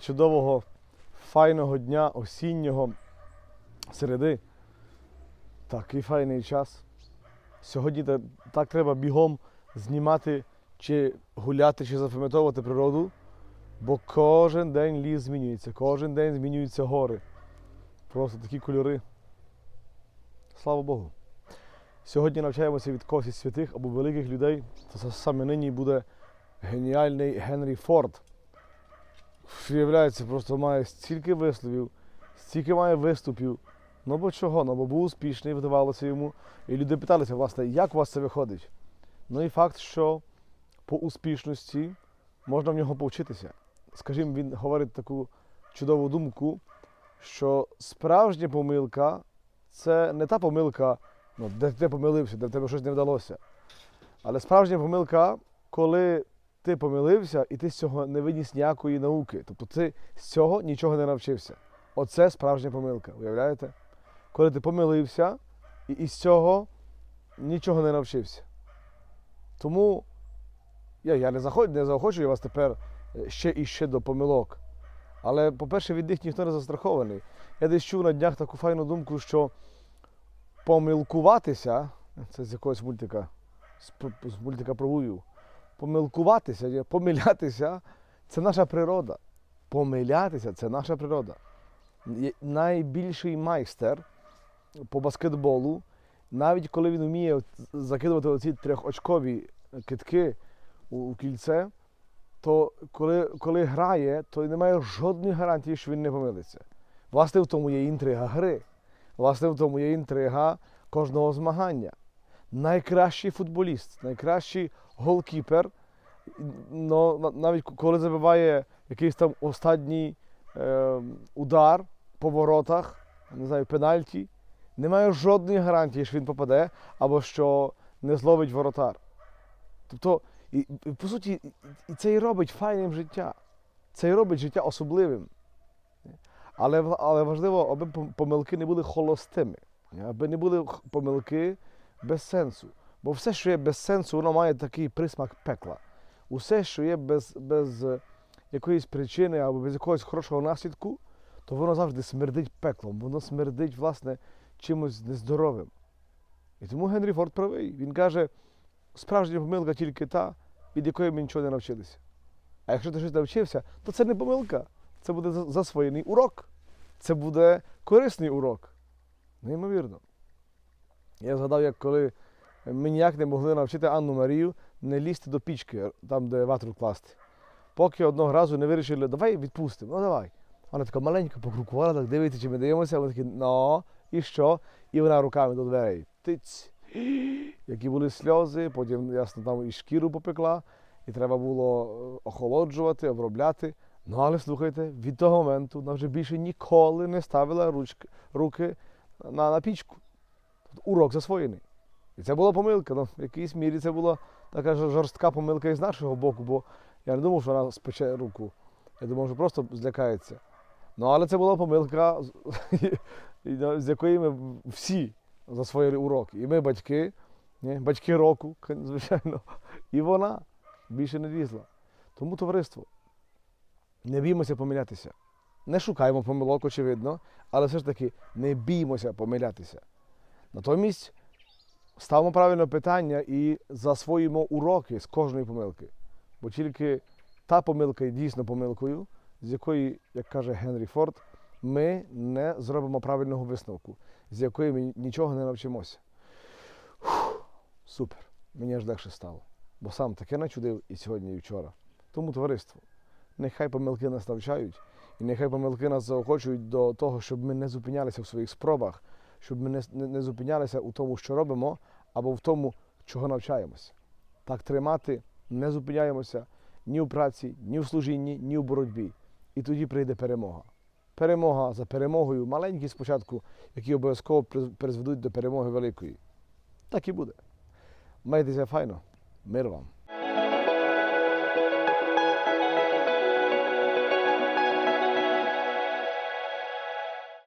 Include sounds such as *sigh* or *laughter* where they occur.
причудового, файного дня, осіннього, середи. Такий файний час. Сьогодні так треба бігом знімати, чи гуляти, чи запам'ятовувати природу, бо кожен день ліс змінюється, кожен день змінюються гори. Просто такі кольори. Слава Богу. Сьогодні навчаємося від когось святих або великих людей. Це саме нині буде геніальний Генрі Форд. Виявляється, просто має стільки висловів, стільки має виступів. Ну бо чого? Ну бо був успішний, вдавалося йому. І люди питалися, власне, як у вас це виходить? Ну і факт, що по успішності можна в нього повчитися. Скажімо, він говорить таку чудову думку, що справжня помилка це не та помилка, ну, де ти помилився, де в тебе щось не вдалося. Але справжня помилка, коли ти помилився і ти з цього не виніс ніякої науки. Тобто ти з цього нічого не навчився. Оце справжня помилка, уявляєте? Коли ти помилився і із цього нічого не навчився. Тому я, я не, заход, не заохочую вас тепер е, ще і ще до помилок. Але, по-перше, від них ніхто не застрахований. Я десь чув на днях таку файну думку, що помилкуватися, це з якогось мультика, з, з мультика про Вую, помилкуватися, помилятися це наша природа. Помилятися це наша природа. Найбільший майстер по баскетболу, навіть коли він вміє закидувати оці трьохочкові китки у, кільце, то коли, коли грає, то немає жодної гарантії, що він не помилиться. Власне, в тому є інтрига гри. Власне, в тому є інтрига кожного змагання. Найкращий футболіст, найкращий голкіпер, но навіть коли забиває якийсь там останній е, удар по воротах, не знаю, пенальті, немає жодної гарантії, що він попаде або що не зловить воротар. Тобто, і, по суті, і це і робить файним життя. Це і робить життя особливим. Але, але важливо, аби помилки не були холостими, аби не були помилки без сенсу. Бо все, що є без сенсу, воно має такий присмак пекла. Усе, що є без, без е, якоїсь причини або без якогось хорошого наслідку, то воно завжди смердить пеклом, воно смердить, власне, чимось нездоровим. І тому Генрі Форд правий. Він каже, справжня помилка тільки та, від якої ми нічого не навчилися. А якщо ти щось навчився, то це не помилка. Це буде засвоєний урок. Це буде корисний урок. Неймовірно. Я згадав, як коли ми ніяк не могли навчити Анну Марію не лізти до пічки, там, де ватру класти. Поки одного разу не вирішили, давай відпустимо, ну давай. Вона така маленька покрукувала, так дивиться, чи ми дивимося, вони такі, ну, і що? І вона руками до дверей. Тиць. Які були сльози, потім, ясно, там і шкіру попекла, і треба було е, охолоджувати, обробляти. Ну, але слухайте, від того моменту вона вже більше ніколи не ставила ручки, руки на, на пічку. Урок засвоєний. І це була помилка. Ну, в якійсь мірі це була така жорстка помилка і з нашого боку, бо я не думав, що вона спече руку. Я думав, що просто злякається. Ну, але це була помилка, з- *laughs* якої ми всі засвоїли уроки. І ми батьки, ні? батьки року, звичайно, *laughs* і вона більше не лізла. Тому товариство, не біймося помилятися. Не шукаємо помилок, очевидно, але все ж таки не біймося помилятися. Натомість ставимо правильне питання і засвоїмо уроки з кожної помилки. Бо тільки та помилка є дійсно помилкою, з якої, як каже Генрі Форд, ми не зробимо правильного висновку, з якої ми нічого не навчимося. Фух, супер. Мені аж легше стало. Бо сам таке начудив і сьогодні, і вчора. Тому товариство, нехай помилки нас навчають, і нехай помилки нас заохочують до того, щоб ми не зупинялися в своїх спробах, щоб ми не, не, зупинялися у тому, що робимо, або в тому, чого навчаємося. Так тримати, не зупиняємося ні в праці, ні в служінні, ні в боротьбі. І тоді прийде перемога. Перемога за перемогою, маленькі спочатку, які обов'язково призведуть до перемоги великої. Так і буде. Майтеся файно. Мир вам.